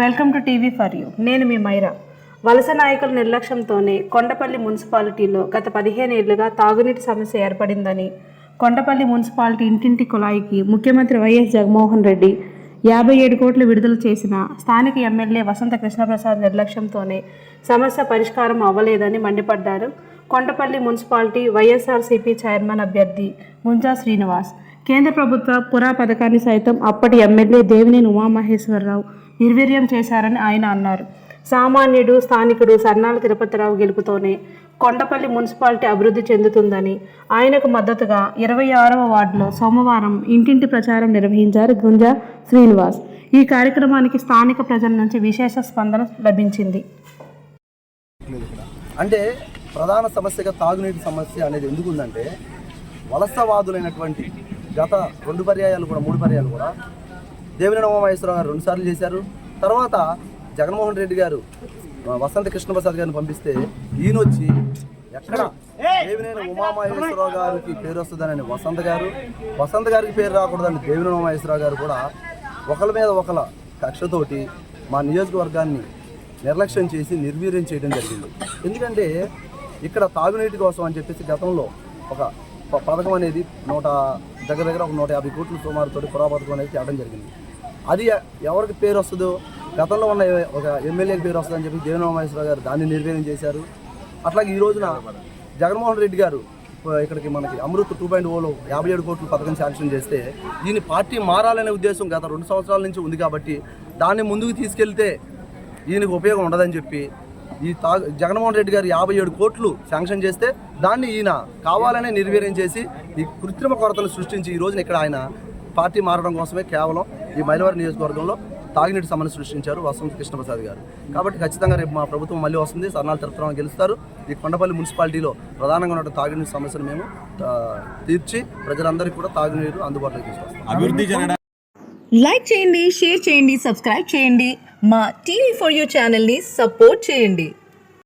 Welcome to TV for you. నేను మీ మైరా. వలస నాయకుల నిర్లక్ష్యంతోనే కొండపల్లి మున్సిపాలిటీలో గత పదిహేను ఏళ్ళుగా తాగునీటి సమస్య ఏర్పడిందని కొండపల్లి మున్సిపాలిటీ ఇంటింటి కుళాయికి ముఖ్యమంత్రి వైఎస్ జగన్మోహన్ రెడ్డి యాభై ఏడు కోట్లు విడుదల చేసిన స్థానిక ఎమ్మెల్యే వసంత కృష్ణప్రసాద్ నిర్లక్ష్యంతోనే సమస్య పరిష్కారం అవ్వలేదని మండిపడ్డారు కొండపల్లి మున్సిపాలిటీ వైఎస్ఆర్సీపీ చైర్మన్ అభ్యర్థి ముంజా శ్రీనివాస్. కేంద్ర ప్రభుత్వ పురా పథకాన్ని సైతం అప్పటి ఎమ్మెల్యే దేవినేని ఉమామహేశ్వరరావు నిర్వీర్యం చేశారని ఆయన అన్నారు. సామాన్యుడు స్థానికుడు సన్నాల తిరుపతిరావు గెలుపుతోనే కొండపల్లి మున్సిపాలిటీ అభివృద్ధి చెందుతుందని ఆయనకు మద్దతుగా ఇరవై ఆరవ వార్డులో సోమవారం ఇంటింటి ప్రచారం నిర్వహించారు గుంజా శ్రీనివాస్. ఈ కార్యక్రమానికి స్థానిక ప్రజల నుంచి విశేష స్పందన లభించింది. అంటే ప్రధాన సమస్యగా తాగునీటి సమస్య అనేది ఎందుకు ఉందంటే వలసవాదులైనటువంటి గత రెండు పర్యాయాలు కూడా మూడు పర్యాయాలు కూడా దేవినేని ఉమామహేశ్వరరావు గారు రెండుసార్లు చేశారు. తర్వాత జగన్మోహన్ రెడ్డి గారు వసంత కృష్ణప్రసాద్ గారిని పంపిస్తే ఈయన వచ్చి ఎక్కడ దేవినేని ఉమామహేశ్వరరావు గారికి పేరు వస్తుందని వసంత గారు వసంత గారికి పేరు రాకూడదని దేవినేని ఉమామహేశ్వరరావు గారు కూడా ఒకరి మీద ఒకల కక్షతోటి మా నియోజకవర్గాన్ని నిర్లక్ష్యం చేసి నిర్వీర్యం చేయడం జరిగింది. ఎందుకంటే ఇక్కడ తాగునీటి కోసం అని చెప్పేసి గతంలో ఒక పథకం అనేది నూట దగ్గర దగ్గర ఒక నూట యాభై కోట్ల సుమారుతో పురా పథకం అనేది తేవడం జరిగింది. అది ఎవరికి పేరు వస్తుందో గతంలో ఉన్న ఒక ఎమ్మెల్యేకి పేరు వస్తుందని చెప్పి దేవనామేశ్వరరావు గారు దాన్ని నిర్వీర్యం చేశారు. అట్లాగే ఈ రోజున జగన్మోహన్ రెడ్డి గారు ఇక్కడికి మనకి అమృత్ టూ పాయింట్ ఓలో యాభై ఏడు కోట్ల పథకం శాంక్షన్ చేస్తే దీని పార్టీ మారాలనే ఉద్దేశం గత రెండు సంవత్సరాల నుంచి ఉంది కాబట్టి దాన్ని ముందుకు తీసుకెళ్తే దీనికి ఉపయోగం ఉండదని చెప్పి ఈ తా జగన్మోహన్ రెడ్డి గారు యాభై ఏడు కోట్లు శాంక్షన్ చేస్తే దాన్ని ఈయన కావాలనే నిర్వీర్యం చేసి ఈ కృత్రిమ కొరతలు సృష్టించి ఈ రోజున ఇక్కడ ఆయన పార్టీ మారడం కోసమే కేవలం ఈ మైలవరం నియోజకవర్గంలో తాగినీటి సమస్య సృష్టించారు వసంత కృష్ణప్రసాద్ గారు. కాబట్టి ఖచ్చితంగా రేపు మా ప్రభుత్వం మళ్ళీ వస్తుంది సర్నాలు తిరుపతిరావు గెలుస్తారు. ఈ కొండపల్లి మున్సిపాలిటీలో ప్రధానంగా ఉన్న తాగునీటి సమస్యను మేము తీర్చి ప్రజలందరికీ కూడా తాగునీరు అందుబాటులోకి తీసుకొస్తాం. అభివృద్ధి లైక్ చేయండి షేర్ చేయండి సబ్స్క్రైబ్ చేయండి. మా టీవీ ఫర్ యూ ఛానల్ని సపోర్ట్ చేయండి.